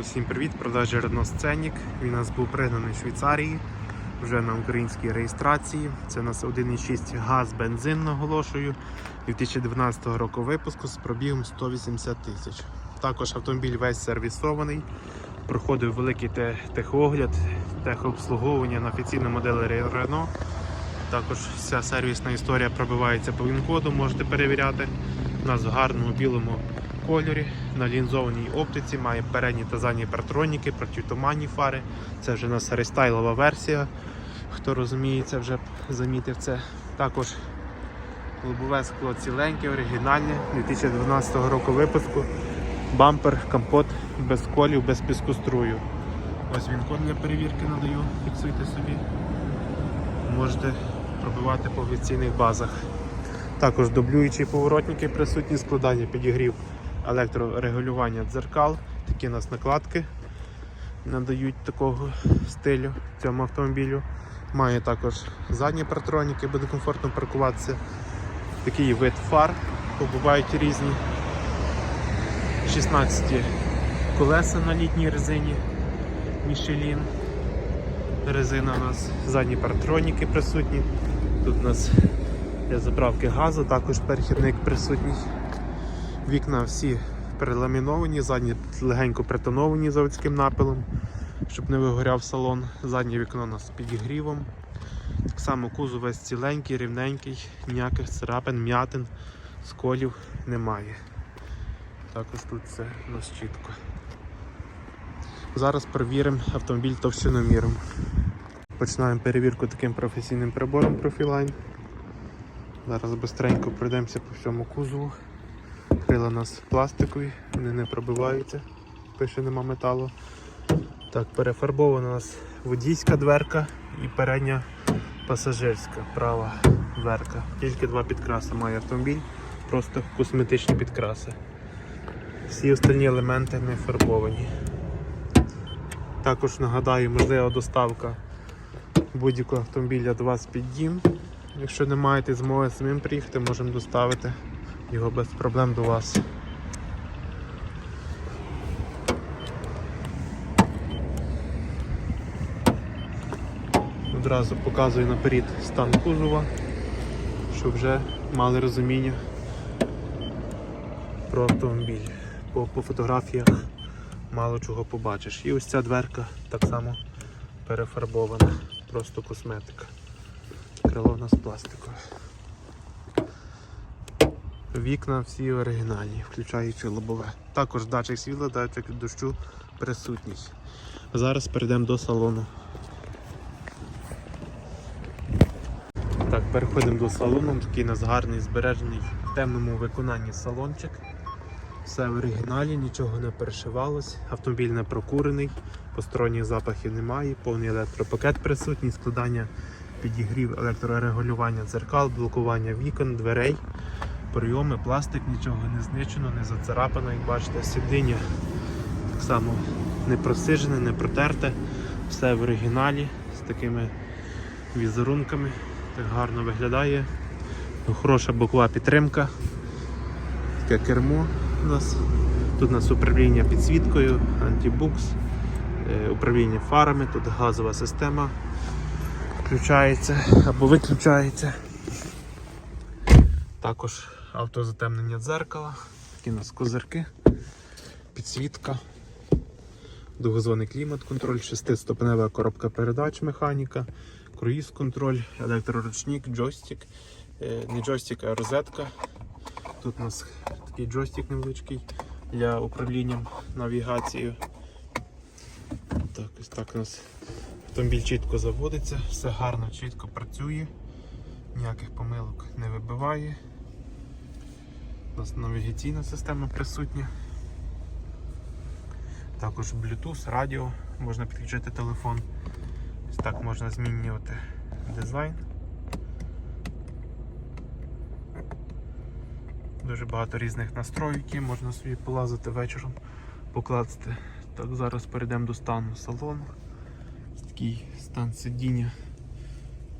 Усім привіт, продажі Renault Scenic. Він у нас був пригнаний в Швейцарії, вже на українській реєстрації. Це у нас 1,6 газ бензин, наголошую, 2012 року випуску з пробігом 180 тисяч. Також автомобіль весь сервісований, проходив великий те- техогляд, техобслуговування на офіційну модель Renault. Також вся сервісна історія пробивається по він-коду, можете перевіряти. У нас в гарному білому кольорі, на лінзованій оптиці, має передні та задні партроніки, протитуманні фари. Це вже у нас рестайлова версія. Хто розуміється, вже замітив це. Також лобове скло ціленьке, оригінальне, 2012 року випуску. Бампер, компот без колів, без піску струю. Ось він код для перевірки надаю, фіксуйте собі. Можете пробивати по офіційних базах. Також дублюючі поворотники присутні, складання підігрів електрорегулювання дзеркал. Такі у нас накладки надають такого стилю цьому автомобілю. Має також задні партроніки, буде комфортно паркуватися. Такий вид фар, бувають різні. 16 колеса на літній резині Michelin. Резина у нас задні партроніки присутні. Тут у нас для заправки газу, також перехідник присутній. Вікна всі переламіновані, задні легенько притоновані заводським напилом, щоб не вигоряв салон. Заднє вікно у нас підігрівом. Так само кузов весь ціленький, рівненький, ніяких царапин, м'ятин, сколів немає. Також тут все у нас чітко. Зараз перевіримо автомобіль товщиноміром. Починаємо перевірку таким професійним прибором Profiline. Зараз швидко пройдемося по всьому кузову. Крила нас пластикові, вони не пробиваються, пише нема металу. Так, перефарбована у нас водійська дверка і передня пасажирська права дверка. Тільки два підкраси має автомобіль, просто косметичні підкраси. Всі остальні елементи не фарбовані. Також нагадаю, можлива доставка будь-якого автомобіля до вас під дім. Якщо не маєте змоги самим приїхати, можемо доставити його без проблем до вас. Одразу показую наперед стан кузова, щоб вже мали розуміння про автомобіль. По, по фотографіях мало чого побачиш. І ось ця дверка так само перефарбована, просто косметика. Крило у нас пластикове. Вікна всі оригінальні, включаючи лобове. Також датчик світла, датчик дощу присутній. Зараз перейдемо до салону. Так, переходимо до салону. Такий у нас гарний збережений в темному виконанні салончик. Все в оригіналі, нічого не перешивалось, автомобіль не прокурений, посторонніх запахів немає, повний електропакет присутній, складання підігрів електрорегулювання дзеркал, блокування вікон, дверей, прийоми, пластик, нічого не знищено, не зацарапано, як бачите, сидіння так само не просижене, не протерте, все в оригіналі з такими візерунками. Так гарно виглядає. Ну, Хороша бокова підтримка. Таке кермо у нас. Тут у нас управління підсвіткою, антибукс, е, управління фарами, тут газова система включається або виключається. Також автозатемнення дзеркала, такі у нас козирки, підсвітка, двохзонний клімат контроль, шестиступнева коробка передач механіка, круїз контроль, електроручник, джойстик, Е, не джойстик, а розетка. Тут у нас такий джойстик невеличкий для управління навігацією. Так, ось так у нас автомобіль чітко заводиться, все гарно, чітко працює, ніяких помилок не вибиває. Нас навігаційна система присутня. Також Bluetooth, радіо, можна підключити телефон. Ось так можна змінювати дизайн. Дуже багато різних настройок, можна собі полазити вечором, покласти. Так, зараз перейдемо до стану салону. Такий стан сидіння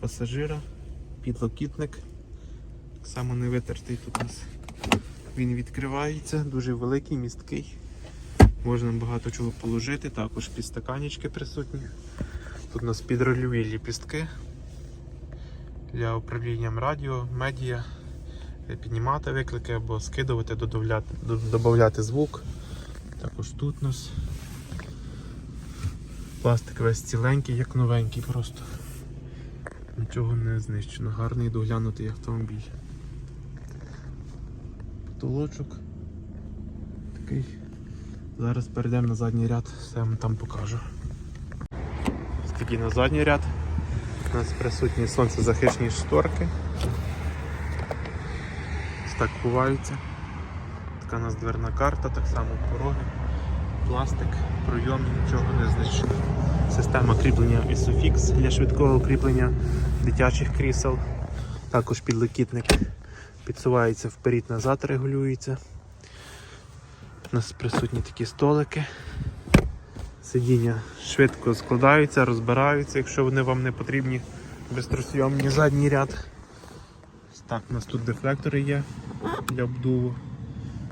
пасажира, підлокітник. Так само не витертий тут у нас. Він відкривається, дуже великий, місткий. Можна багато чого положити, також підстаканічки присутні. Тут у нас підрольові ліпістки для управління радіо, медіа, е, піднімати виклики або скидувати, додавляти, до- додавати звук. Також тут у нас пластик весь ціленький, як новенький просто. Нічого не знищено. Гарний доглянутий автомобіль. Потолочок такий. Зараз перейдемо на задній ряд, все я вам там покажу. Ось такий на задній ряд. У нас присутні сонцезахисні шторки. Ось так ховаються. Така у нас дверна карта, так само пороги, пластик, пройомні, нічого не знищено. Система кріплення Isofix для швидкого кріплення дитячих крісел. Також підлокітник підсувається вперед-назад, регулюється. У нас присутні такі столики. Сидіння швидко складаються, розбираються, якщо вони вам не потрібні. Безтросйомні задній ряд. Так, у нас тут дефлектори є для обдуву.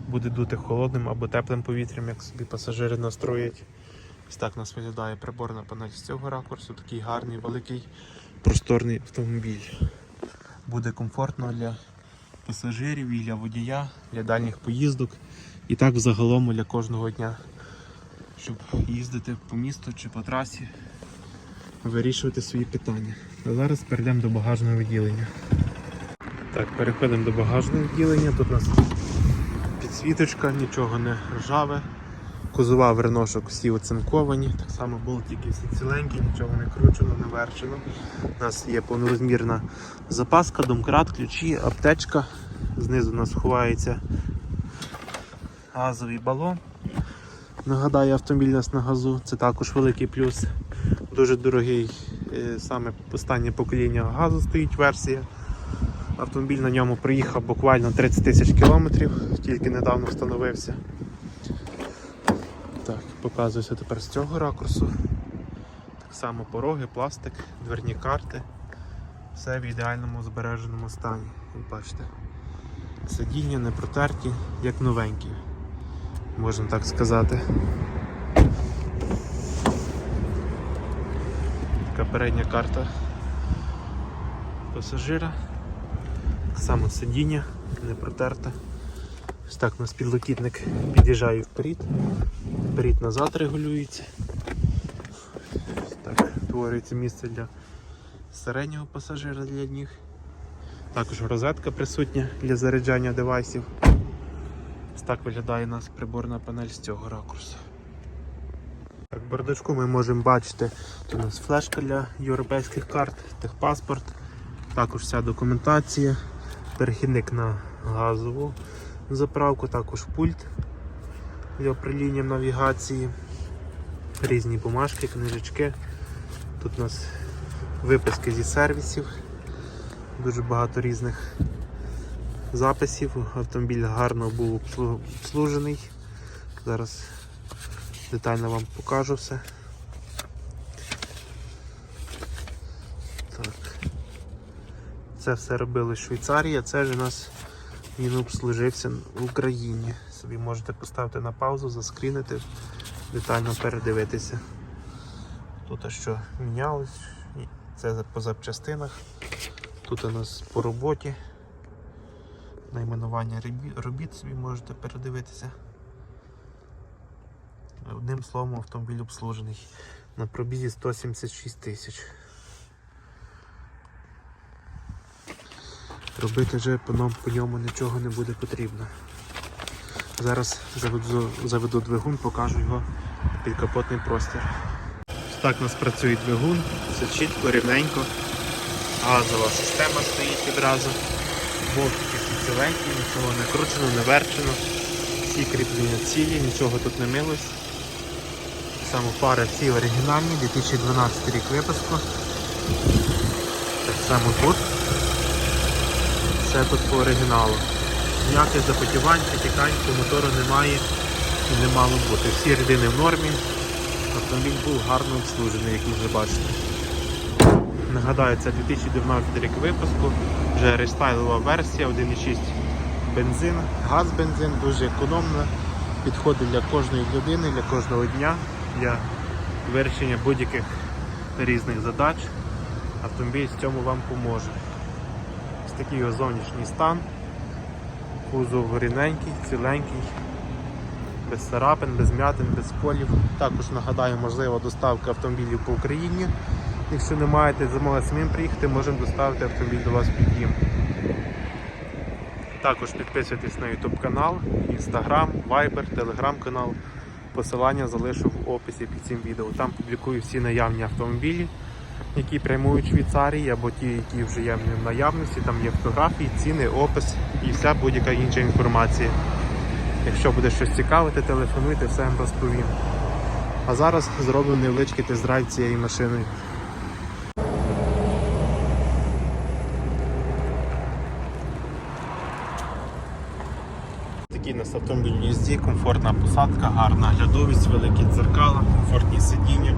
Буде дути холодним або теплим повітрям, як собі пасажири настроять. Ось так у нас виглядає приборна панель з цього ракурсу. Такий гарний, великий, просторний автомобіль. Буде комфортно для пасажирів і для водія, для дальніх поїздок. І так взагалом для кожного дня, щоб їздити по місту чи по трасі, вирішувати свої питання. А зараз перейдемо до багажного відділення. Так, переходимо до багажного відділення. Тут у нас підсвіточка, нічого не ржаве. Кузова верношок всі оцинковані, так само болтики всі ціленькі, нічого не кручено, не верчено. У нас є повнорозмірна запаска, домкрат, ключі, аптечка. Знизу у нас ховається газовий балон. Нагадаю, автомобіль у нас на газу. Це також великий плюс. Дуже дорогий е, саме останнє покоління газу стоїть версія. Автомобіль на ньому приїхав буквально 30 тисяч кілометрів, тільки недавно встановився. Так, показується тепер з цього ракурсу. Так само пороги, пластик, дверні карти. Все в ідеальному збереженому стані. Ви бачите. Сидіння не протерті, як новенькі, можна так сказати. Така передня карта пасажира. Так само сидіння, не протерте. Ось так у нас підлокітник під'їжджає вперед, вперед назад регулюється. Так створюється місце для середнього пасажира для ніг. Також розетка присутня для заряджання девайсів. Ось так виглядає у нас приборна панель з цього ракурсу. Так, бардачку ми можемо бачити, тут у нас флешка для європейських карт, техпаспорт, також вся документація, перехідник на газову заправку, також пульт для управління навігації, різні бумажки, книжечки. Тут у нас виписки зі сервісів, дуже багато різних записів. Автомобіль гарно був обслужений. Зараз детально вам покажу все. Так. Це все робили Швейцарія, це ж у нас він обслужився в Україні. Собі можете поставити на паузу, заскрінити, детально передивитися. Тут що мінялось, це по запчастинах. Тут у нас по роботі. Найменування робіт собі можете передивитися. Одним словом, автомобіль обслужений. На пробізі 176 тисяч. Робити вже по ньому нічого не буде потрібно. Зараз заведу, заведу двигун, покажу його підкапотний простір. Ось так у нас працює двигун, все чітко, рівненько. Газова система стоїть відразу. Болтики всі ціленькі, нічого не кручено, не верчено. Всі кріплення цілі, нічого тут не милось. Само фари всі оригінальні, 2012 рік випуску. Так само тут. Все тут по оригіналу. Ніяких запотівань, потікань по мотору немає і не мало бути. Всі рідини в нормі. Автомобіль був гарно обслужений, як ви вже бачите. Нагадаю, це 2019 рік випуску, вже рестайлова версія 1.6 бензин, газ бензин, дуже економна, підходить для кожної людини, для кожного дня, для вирішення будь-яких різних задач. Автомобіль в цьому вам поможе. Ось такий його зовнішній стан. Кузов рівненький, ціленький, без царапин, без м'ятин, без сколів. Також нагадаю, можлива доставка автомобілів по Україні. Якщо не маєте змоги самим приїхати, можемо доставити автомобіль до вас під дім. Також підписуйтесь на YouTube канал, Instagram, Viber, Telegram канал. Посилання залишу в описі під цим відео. Там публікую всі наявні автомобілі, які прямують Швейцарії або ті, які вже є в наявності. Там є фотографії, ціни, опис і вся будь-яка інша інформація. Якщо буде щось цікавити, телефонуйте, все вам розповім. А зараз зроблю невеличкий тест-драйв цією машиною. Такий нас автомобіль в їзді, комфортна посадка, гарна глядовість, великі дзеркала, комфортні сидіння.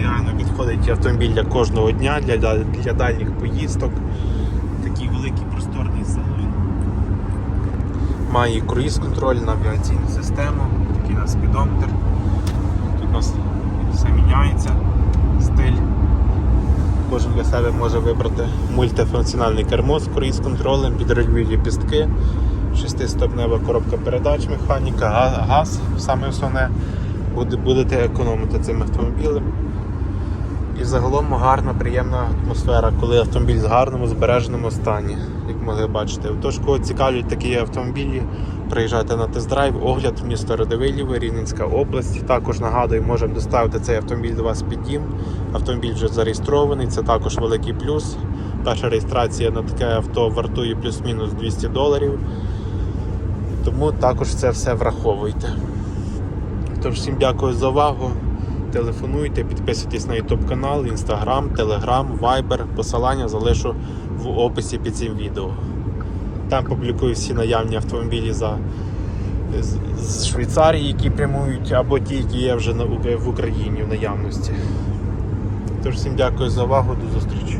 Ідеально підходить автомобіль для кожного дня, для, для дальніх поїздок. Такий великий просторний салон. Має круїз-контроль, навігаційну систему, такий у нас спідометр. Тут у нас все міняється, стиль. Кожен для себе може вибрати мультифункціональний кермо з круїз-контролем, підрульові ліпістки, шестиступнева коробка передач, механіка, газ, саме основне. Будете економити цим автомобілем. І загалом гарна, приємна атмосфера, коли автомобіль в гарному збереженому стані, як могли бачити. Тож, кого цікавлять такі автомобілі, приїжджайте на тест-драйв, огляд місто Радивиліве, Рівненська область. Також нагадую, можемо доставити цей автомобіль до вас під дім. Автомобіль вже зареєстрований, це також великий плюс. Перша реєстрація на таке авто вартує плюс-мінус 200 доларів. Тому також це все враховуйте. Тож всім дякую за увагу. Телефонуйте, підписуйтесь на YouTube канал, Instagram, Telegram, Viber. Посилання залишу в описі під цим відео. Там публікую всі наявні автомобілі за, з, Швейцарії, які прямують, або ті, які є вже в Україні в наявності. Тож всім дякую за увагу, до зустрічі.